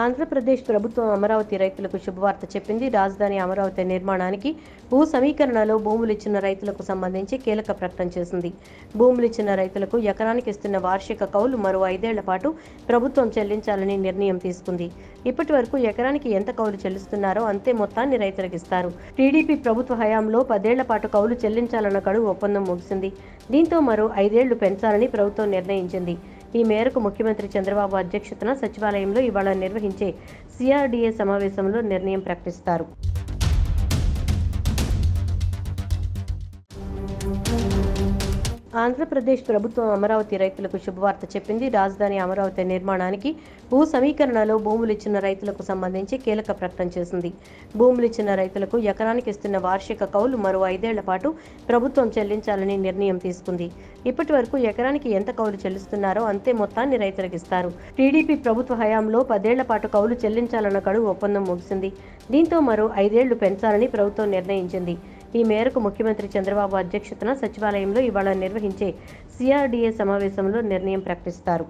ఆంధ్రప్రదేశ్ ప్రభుత్వం అమరావతి రైతులకు శుభవార్త చెప్పింది. రాజధాని అమరావతి నిర్మాణానికి భూ సమీకరణలో భూములు ఇచ్చిన రైతులకు సంబంధించి కీలక ప్రకటన చేసింది. భూములు ఇచ్చిన రైతులకు ఎకరానికి ఇస్తున్న వార్షిక కౌలు మరో ఐదేళ్ళ పాటు ప్రభుత్వం చెల్లించాలని నిర్ణయం తీసుకుంది. ఇప్పటి వరకు ఎకరానికి ఎంత కౌలు చెల్లిస్తున్నారో అంతే మొత్తాన్ని రైతులకు ఇస్తారు. టీడీపీ ప్రభుత్వ హయాంలో పదేళ్ళ పాటు కౌలు చెల్లించాలన్న గడువు ఒప్పందం ముగిసింది. దీంతో మరో ఐదేళ్ళు పెంచాలని ప్రభుత్వం నిర్ణయించింది. ఈ మేరకు ముఖ్యమంత్రి చంద్రబాబు అధ్యక్షతన సచివాలయంలో ఇవాళ నిర్వహించే సిఆర్డీఏ సమావేశంలో నిర్ణయం ప్రకటిస్తారు. ఆంధ్రప్రదేశ్ ప్రభుత్వం అమరావతి రైతులకు శుభవార్త చెప్పింది. రాజధాని అమరావతి నిర్మాణానికి భూ సమీకరణలో భూములు ఇచ్చిన రైతులకు సంబంధించి కీలక ప్రకటన చేసింది. భూములు ఇచ్చిన రైతులకు ఎకరానికి ఇస్తున్న వార్షిక కౌలు మరో ఐదేళ్ళ పాటు ప్రభుత్వం చెల్లించాలని నిర్ణయం తీసుకుంది. ఇప్పటి వరకు ఎకరానికి ఎంత కౌలు చెల్లిస్తున్నారో అంతే మొత్తాన్ని రైతులకు ఇస్తారు. టీడీపీ ప్రభుత్వ హయాంలో పదేళ్ళ పాటు కౌలు చెల్లించాలన్న గడువు ఒప్పందం ముగిసింది. దీంతో మరో ఐదేళ్ళు పెంచాలని ప్రభుత్వం నిర్ణయించింది. ఈ మేరకు ముఖ్యమంత్రి చంద్రబాబు అధ్యక్షతన సచివాలయంలో ఇవాళ నిర్వహించే సిఆర్డీఏ సమావేశంలో నిర్ణయం ప్రకటిస్తారు.